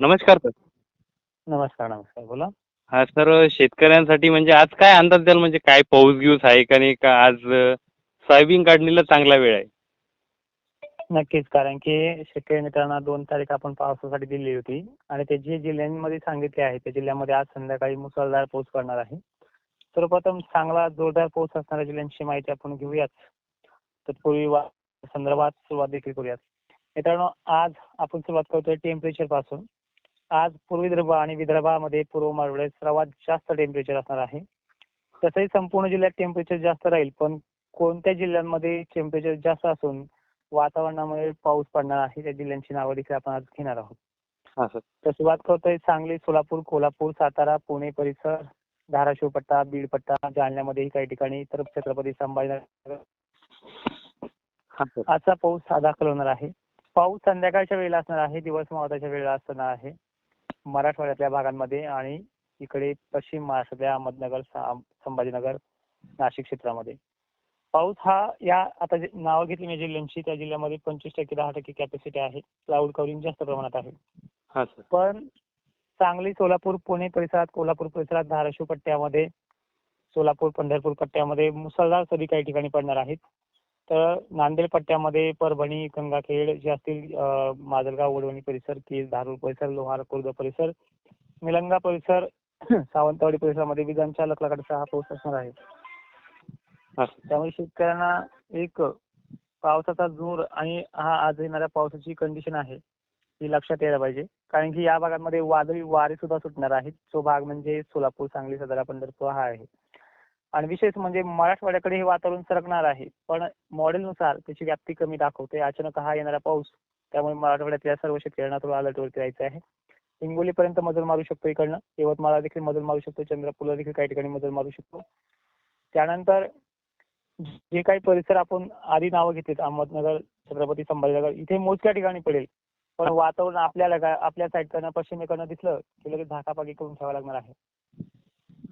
नमस्कार सर. नमस्कार नमस्कार. बोला. हा सर शेतकऱ्यांसाठी म्हणजे आज काय अंदाज द्याल? म्हणजे काय पाऊस गिऊस आहे का नाही? का आज सोयाबीन काढणीला चांगला वेळ आहे? नक्कीच कारण की शेतकरी मित्रांना दोन तारीख आपण पावसासाठी दिली होती. आणि ते जे जिल्ह्यांमध्ये सांगितले आहे त्या जिल्ह्यामध्ये आज संध्याकाळी मुसळधार पाऊस पडणार आहे. सर्वप्रथम चांगला जोरदार पाऊस असणाऱ्या जिल्ह्यांची माहिती आपण घेऊयात. तत्पूर्वी वा संदर्भात सुरुवात देखील करूयात. मित्रांनो आज आपण सुरुवात करतोय टेम्परेचरपासून. आज पूर्व विदर्भ आणि विदर्भामध्ये पूर्व मराठवाड्यात सर्वात जास्त टेम्परेचर असणार आहे. तसंही संपूर्ण जिल्ह्यात टेम्परेचर जास्त राहील पण कोणत्या जिल्ह्यांमध्ये टेम्परेचर जास्त असून वातावरणामुळे पाऊस पडणार आहे त्या जिल्ह्यांची नावं देखील आपण आज घेणार आहोत. तर सुरुवात करतोय सांगली सोलापूर कोल्हापूर सातारा पुणे परिसर धाराशिव पट्टा बीड पट्टा जालन्यामध्येही काही ठिकाणी तर छत्रपती संभाजीनगर. आजचा पाऊस दाखल होणार आहे. पाऊस संध्याकाळच्या वेळेला असणार आहे दिवस मावळाच्या वेळेला असणार आहे. मराठवाड्यातल्या भागांमध्ये आणि इकडे पश्चिम महाराष्ट्रातल्या अहमदनगर संभाजीनगर नाशिक क्षेत्रामध्ये. पाऊस हा या आता नावं घेतली मी जिल्ह्यांची त्या जिल्ह्यामध्ये पंचवीस टक्के दहा टक्के कॅपॅसिटी आहे. क्लाउड कव्हरिंग जास्त प्रमाणात आहे. हा पण सांगली सोलापूर पुणे परिसरात कोल्हापूर परिसरात धाराशिव पट्ट्यामध्ये सोलापूर पंढरपूर पट्ट्यामध्ये मुसळधार सरी काही ठिकाणी पडणार आहेत. तर नांदेड पट्ट्यामध्ये परभणी गंगाखेड जे असतील माजलगाव वडवणी परिसर केज धारूर परिसर लोहार खुर्द परिसर निलंगा परिसर सावंतवाडी परिसरामध्ये विजांच्या लखलखाटाचा हा पाऊस असणार आहे. त्यामुळे शेतकऱ्यांना एक पावसाचा जोर आणि हा आज येणाऱ्या पावसाची कंडिशन आहे ही लक्षात यायला पाहिजे. कारण की या भागांमध्ये वादळी वारे सुद्धा सुटणार आहेत. तो भाग म्हणजे सोलापूर सांगली सदरा पंढरपूर हा आहे. आणि विशेष म्हणजे मराठवाड्याकडे हे वातावरण सरकणार आहे. पण मॉडेलनुसार त्याची व्याप्ती कमी दाखवते. अचानक हा येणारा पाऊस त्यामुळे मराठवाड्यातल्या सर्व शेतकऱ्यांना थोडं अलर्टवरती राहायचं आहे. हिंगोलीपर्यंत मजल मारू शकतो इकडनं. यवतमाळला देखील मजल मारू शकतो. चंद्रपूरला देखील काही ठिकाणी मजल मारू शकतो. त्यानंतर जे काही परिसर आपण आधी नावं घेतलीत अहमदनगर छत्रपती संभाजीनगर इथे मोजक्या ठिकाणी पडेल. पण वातावरण आपल्याला आपल्या साईडकडनं पश्चिमेकडनं दिसलं की लगेच झाकापाकी करून ठेवावं लागणार आहे.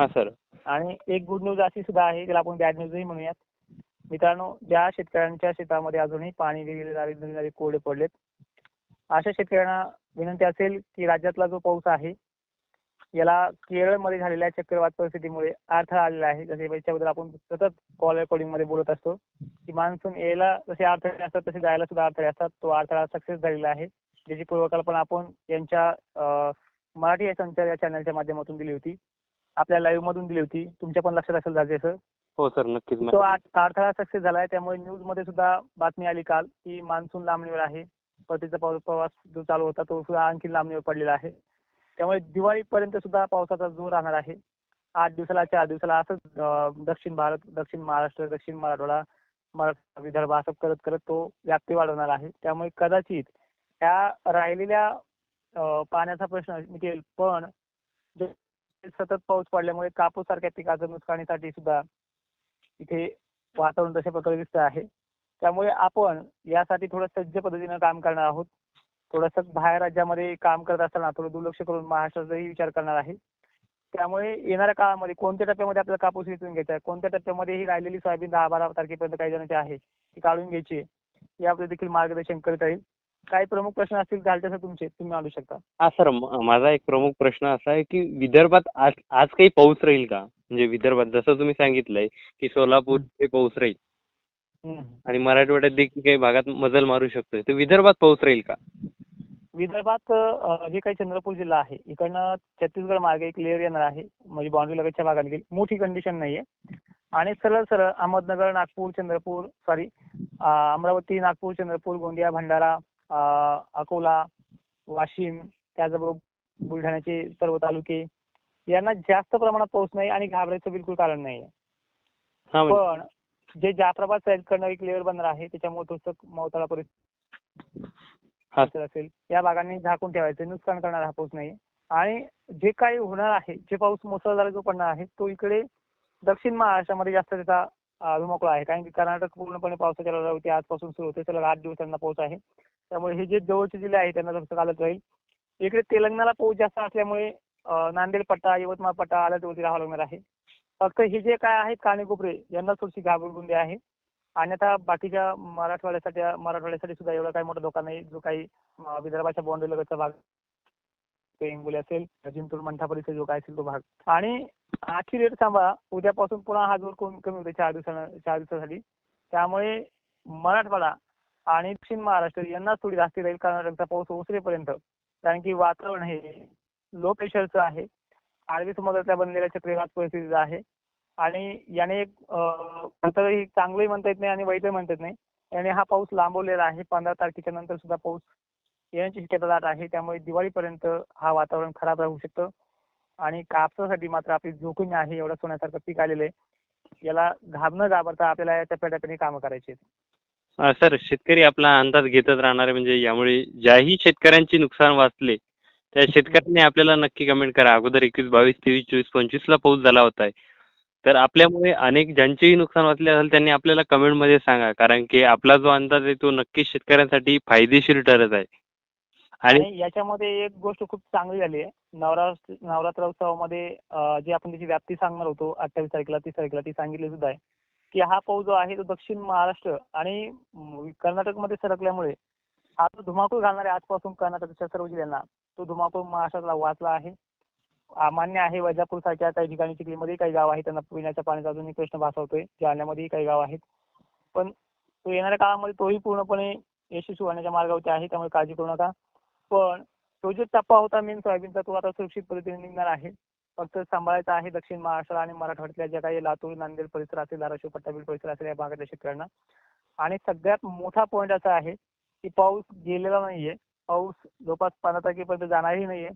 हा सर. आणि एक गुड न्यूज अशी सुद्धा आहे त्याला आपण बॅड न्यूजही म्हणूयात. मित्रांनो ज्या शेतकऱ्यांच्या शेतामध्ये अजूनही पाणी दिलेले नदी कोरडे पडलेत अशा शेतकऱ्यांना विनंती असेल की राज्यातला जो पाऊस आहे याला केरळमध्ये झालेल्या चक्रवात परिस्थितीमुळे अडथळा आलेला आहे. जसे याच्याबद्दल आपण सतत कॉल रेकॉर्डिंगमध्ये बोलत असतो की मान्सून यायला जसे अडथळे असतात तसे जायला सुद्धा अडथळे असतात. तो अडथळा सक्सेस झालेला आहे. ज्याची पूर्वकल्पना आपण यांच्या मराठी या संचार या चॅनलच्या माध्यमातून दिली होती. आपल्या लाईव्ह मधून दिली होती. तुमच्या पण लक्षात असेल सर हो सर नक्कीच तो अडथळा सक्सेस झालाय. त्यामुळे न्यूजमध्ये सुद्धा बातमी आली काल की मान्सून लांबणीवर आहे. परतीचा प्रवास जो चालू होता तो सुद्धा आणखी लांबणीवर पडलेला आहे. त्यामुळे दिवाळीपर्यंत सुद्धा पावसाचा जोर राहणार आहे. आठ दिवसाला चार दिवसाला असंच दक्षिण भारत दक्षिण महाराष्ट्र दक्षिण मराठवाडा मराठा विदर्भ असं करत करत तो व्याप्ती वाढवणार आहे. त्यामुळे कदाचित त्या राहिलेल्या पाण्याचा प्रश्न मिटेल पण सतत पाऊस पडल्यामुळे कापूस सारख्या पिकाचं नुकसानीसाठी सुद्धा इथे वातावरण तशा प्रकारे दिसत आहे. त्यामुळे आपण यासाठी थोडं सज्ज पद्धतीनं काम करणार आहोत. थोडंसं बाहेर राज्यामध्ये काम करत असताना थोडं दुर्लक्ष करून महाराष्ट्राचाही विचार करणार आहे. त्यामुळे येणाऱ्या काळामध्ये कोणत्या टप्प्यामध्ये आपल्याला कापूस वेचून घ्यायचा आहे? कोणत्या टप्प्यामध्ये ही राहिलेली सोयाबीन दहा बारा तारखेपर्यंत काही जणांची आहे ती काढून घ्यायची आहे? याबद्दल देखील मार्गदर्शन करीत राहील काही प्रमुख प्रश्न असतील झाले तसं तुमचे तुम्ही आणू शकता. हा सर माझा एक प्रमुख प्रश्न असा आहे की विदर्भात आज आज काही पाऊस राहील का? म्हणजे विदर्भात जसं तुम्ही सांगितलंय की सोलापूर ते पाऊस राहील. आणि मराठवाड्यात देखील काही भागात मजल मारू शकतोय. तर विदर्भात पाऊस राहील का? विदर्भात जे काही चंद्रपूर जिल्हा आहे. इकडनं छत्तीसगड मार्गे एक लेअर येणार आहे. म्हणजे बाउंड्री लगतच्या भागात गेली. मोठी कंडिशन नाहीये. आणि सरळ सरळ अहमदनगर नागपूर चंद्रपूर सॉरी अमरावती नागपूर चंद्रपूर गोंदिया भंडारा अकोला वाशिम त्याचबरोबर बुलढाण्याचे सर्व तालुके यांना जास्त प्रमाणात पाऊस नाही आणि घाबरायचं बिलकुल कारण नाही म्हणजे? पण जे जाफराबाद साईडकडनं एक लेअर बनणार आहे त्याच्यामुळे थोडंसं मोताळा परिस्थिती असेल या भागांनी झाकून ठेवायचं नुकसान करणारा हा पाऊस नाही. आणि जे काही होणार आहे जे पाऊस मुसळधार जो पडणार आहे तो इकडे दक्षिण महाराष्ट्रामध्ये जास्त त्याचा अभिमुखला आहे. कारण की कर्नाटक पूर्णपणे पावसाच्या लहरावरती आजपासून सुरू होते. सलग आठ दिवसांना पाऊस आहे. त्यामुळे हे जे जवळचे जिल्हे आहेत त्यांना जास्त चालत राहील इकडे तेलंगणाला पाऊस जास्त असल्यामुळे नांदेड पट्टा यवतमाळ पट्टा आल्यावरती राहावं लागणार आहे. फक्त हे जे काय आहेत कानेकोपरे यांना थोडीशी घाबरगुंडी आहे. आणि आता बाकीच्या मराठवाड्यासाठी मराठवाड्यासाठी सुद्धा एवढा काही मोठा धोका नाही. जो काही विदर्भाच्या बाउंड्री लगतचा भाग शकतो असेल जिंतूर मंठा परिसर जो काय असेल तो भाग. आणि आजची रेट थांबा उद्यापासून पुन्हा हा जोर कमी कमी होते चार दिवसा चार दिवसासाठी. त्यामुळे मराठवाडा आणि दक्षिण महाराष्ट्र यांना थोडी जास्ती राहील कर्नाटकचा पाऊस ओसरेपर्यंत कारण की वातावरण हे लो प्रेशरचं आहे. अरबी समुद्रातल्या बनलेल्या चक्रीवात परिस्थितीचं आहे. आणि याने एक म्हणता चांगलंही म्हणता येत नाही आणि वाईटही म्हणता येत नाही. याने हा पाऊस लांबवलेला आहे. पंधरा तारखेच्या नंतर सुद्धा पाऊस येण्याची शक्यता दाट आहे. त्यामुळे दिवाळीपर्यंत हा वातावरण खराब राहू शकतं. आणि कापसासाठी मात्र आपली जोखीम आहे एवढं सोन्यासारखं पीक आलेलं आहे. याला घाब न घाबरता आपल्याला या टप्प्याटप्प्याने कामं करायची सर शेतकरी आपला अंदाज घेतच राहणार आहे म्हणजे यामुळे ज्याही शेतकऱ्यांची नुकसान वाचले त्या शेतकऱ्यांनी आपल्याला नक्की कमेंट करा. अगोदर एकवीस बावीस तेवीस चोवीस पंचवीसला पाऊस झाला होता. तर आपल्यामुळे अनेक ज्यांचेही नुकसान वाचले असेल त्यांनी आपल्याला कमेंटमध्ये सांगा. कारण की आपला जो अंदाज आहे तो नक्कीच शेतकऱ्यांसाठी फायदेशीर ठरत आहे. आणि याच्यामध्ये एक गोष्ट खूप चांगली झाली आहे. नवरात्र नवरात्र उत्सवामध्ये जे जी आपण त्याची व्याप्ती सांगणार होतो अठ्ठावीस तारखेला तीस तारखेला ती सांगितली सुद्धा आहे. की हा पाऊस जो आहे तो दक्षिण महाराष्ट्र आणि कर्नाटकमध्ये सरकल्यामुळे हा जो धुमाकूळ घालणार आहे आजपासून कर्नाटकच्या सर्व जिल्ह्यांना तो धुमाकूळ महाराष्ट्राला वाचला आहे. मान्य आहे वैजापूर सारख्या काही ठिकाणी चिखलीमध्ये काही गाव आहेत. त्यांना पिण्याच्या पाण्याचा अजूनही प्रश्न भासवतोय. जालन्यामध्येही काही गाव आहेत. पण तो येणाऱ्या काळामध्ये तोही पूर्णपणे यशस्वी होण्याच्या मार्गावरती आहे त्यामुळे काळजी करू नका. पण तो जो टप्पा होता मेन सोयाबीनचा तो आता सुरक्षित पद्धतीने निघणार आहे. फक्त सांभाळायचा आहे दक्षिण महाराष्ट्र आणि मराठवाड्यातल्या ज्या काही लातूर नांदेड परिसर असेल धाराशिव पट्टाबील परिसर असेल या भागातल्या शेतकऱ्यांना. आणि सगळ्यात मोठा पॉईंट असा आहे की पाऊस गेलेला नाहीये. पाऊस जवळपास पंधरा तारखेपर्यंत जाणारही नाहीये.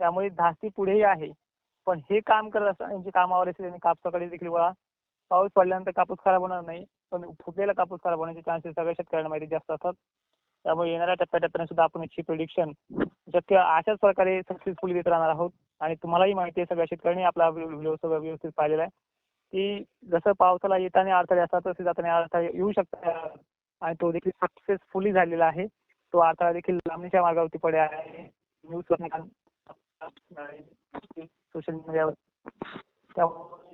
त्यामुळे धास्ती पुढेही आहे. पण हे काम करत असताना यांची कामावर असेल आणि कापसाकडे देखील वळा पाऊस पडल्यानंतर कापूस खराब होणार नाही पण फुटलेला कापूस खराब होण्याचे चान्सेस सगळ्या शेतकऱ्यांना माहिती जास्त असतात. त्यामुळे येणाऱ्या टप्प्याटप्प्याने सुद्धा आपण याची प्रिडिक्शन शक्य अशाच प्रकारे सक्सेसफुली देत राहणार आहोत. आणि तुम्हालाही माहिती आहे सगळ्या शेतकऱ्यांनी आपला व्हिडिओ सगळं व्यवस्थित पाहिलेला आहे. की जसं पावसाला येताना अडथळे असतात तसे जाताना अडथळे येऊ शकतात. आणि तो देखील सक्सेसफुली झालेला आहे. तो अडथळा देखील लांबणीच्या मार्गावरती पडे आहे. न्यूज सोशल मीडियावर त्यामुळे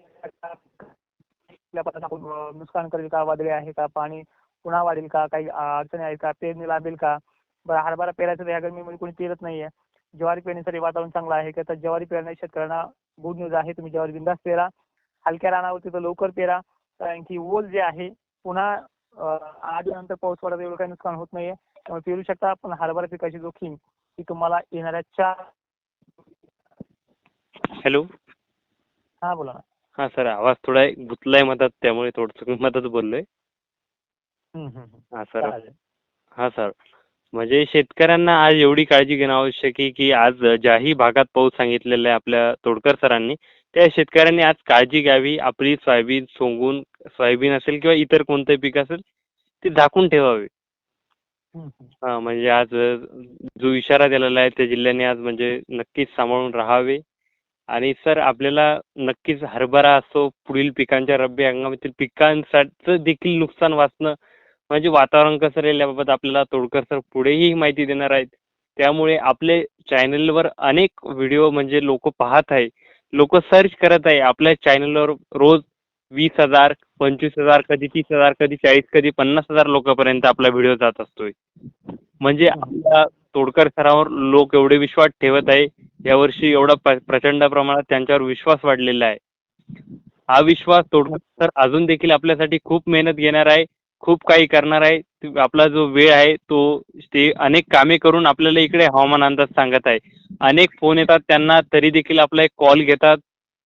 नुकसान करेल का वादळे आहे का पाणी पुन्हा वाढेल का? काही अडचणी आहेत का? पेरणी लाभेल का? बरं हरभरा पेरायचं तर या गरमीमध्ये कोणी पेरत नाहीये. ज्वारी पेरण्यासाठी वातावरण चांगलं आहे का? तर ज्वारी पेरणाऱ्या शेतकऱ्यांना गुड न्यूज आहे. तुम्ही ज्वारी बिंदास पेरा. हलक्या रानावरती तर लवकर पेरा. कारण की ओल जे आहे पुन्हा आठ दिवसानंतर पाऊस पडत एवढं काही नुकसान होत नाहीये. त्यामुळे पेरू शकता पण हरभरा पिकाची जोखीम. ही तुम्हाला येणाऱ्या चार हॅलो? हा बोला ना. हां सर आवाज थोडा गुतलाय मधात त्यामुळे थोडंसं मधात बोललोय. हां सर. हा म्हणजे शेतकऱ्यांना आज एवढी काळजी घेणं आवश्यक आहे की आज ज्याही भागात पाऊस सांगितलेला आहे आपल्या तोडकर सरांनी त्या शेतकऱ्यांनी आज काळजी घ्यावी आपली सोयाबीन सोंगून सोयाबीन असेल किंवा इतर कोणतंही पीक असेल ते झाकून ठेवावे. हा म्हणजे आज जो इशारा दिलेला आहे त्या जिल्ह्याने आज म्हणजे नक्कीच सांभाळून राहावे. आणि सर आपल्याला नक्कीच हरभरा असो पुढील पिकांच्या रब्बी हंगामातील पिकांचं देखील नुकसान वाचणं म्हणजे वातावरण कसं राहील याबाबत आपल्याला तोडकर सर पुढेही माहिती देणार आहेत. त्यामुळे आपले चॅनलवर अनेक व्हिडिओ म्हणजे लोक पाहत आहे. लोक सर्च करत आहे. आपल्या चॅनलवर रोज वीस हजार पंचवीस हजार कधी तीस हजार कधी चाळीस कधी पन्नास हजार लोकांपर्यंत आपला व्हिडिओ जात असतोय. म्हणजे आपल्या तोडकर सरावर लोक एवढे विश्वास ठेवत आहे. यावर्षी एवढा प्रचंड प्रमाणात त्यांच्यावर विश्वास वाढलेला आहे. हा विश्वास तोडकर सर अजून देखील आपल्यासाठी खूप मेहनत घेणार आहे. खूप काही करणार आहे. आपला जो वेळ आहे तो ते अनेक कामे करून आपल्याला इकडे हवामान अंदाज सांगत आहे. अनेक फोन येतात त्यांना तरी देखील आपला एक कॉल घेतात.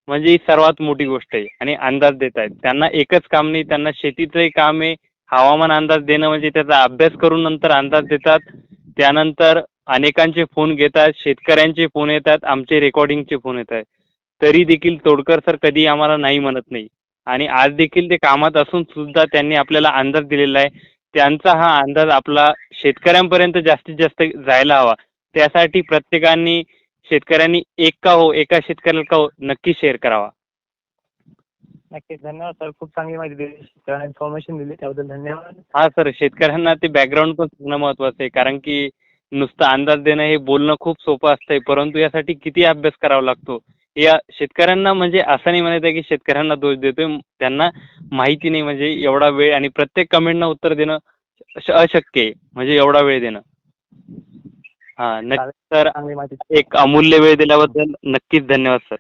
म्हणजे ही सर्वात मोठी गोष्ट आहे आणि अंदाज देत आहेत. त्यांना एकच काम नाही त्यांना शेतीचंही काम आहे. हवामान अंदाज देणं म्हणजे त्याचा अभ्यास करून नंतर अंदाज देतात. त्यानंतर अनेकांचे फोन घेतात शेतकऱ्यांचे फोन येतात आमचे रेकॉर्डिंगचे फोन येत आहेत. तरी देखील तोडकर सर कधी आम्हाला नाही म्हणत नाही. आणि आज देखील ते कामात असून सुद्धा त्यांनी आपल्याला अंदाज दिलेला आहे. त्यांचा हा अंदाज आपला शेतकऱ्यांपर्यंत जास्तीत जास्त जायला हवा. त्यासाठी प्रत्येकाने शेतकऱ्यांनी एक का हो एका शेतकऱ्याला का हो नक्की शेअर करावा. नक्कीच. धन्यवाद सर. खूप चांगली माहिती दिली. इन्फॉर्मेशन दिली. त्याबद्दल धन्यवाद. हा सर शेतकऱ्यांना ते बॅकग्राऊंड पण सांगणं महत्वाचं आहे. कारण की नुसतं अंदाज देणं हे बोलणं खूप सोपं असतंय. परंतु यासाठी किती अभ्यास करावा लागतो? या शेतकऱ्यांना म्हणजे असं नाही म्हणत आहे की शेतकऱ्यांना दोष देतोय. त्यांना माहिती नाही म्हणजे एवढा वेळ आणि प्रत्येक कमेंटनं उत्तर देणं अश- अशक्य आहे. म्हणजे एवढा वेळ देणं. हा नक्की सर एक अमूल्य वेळ दिल्याबद्दल नक्कीच धन्यवाद सर.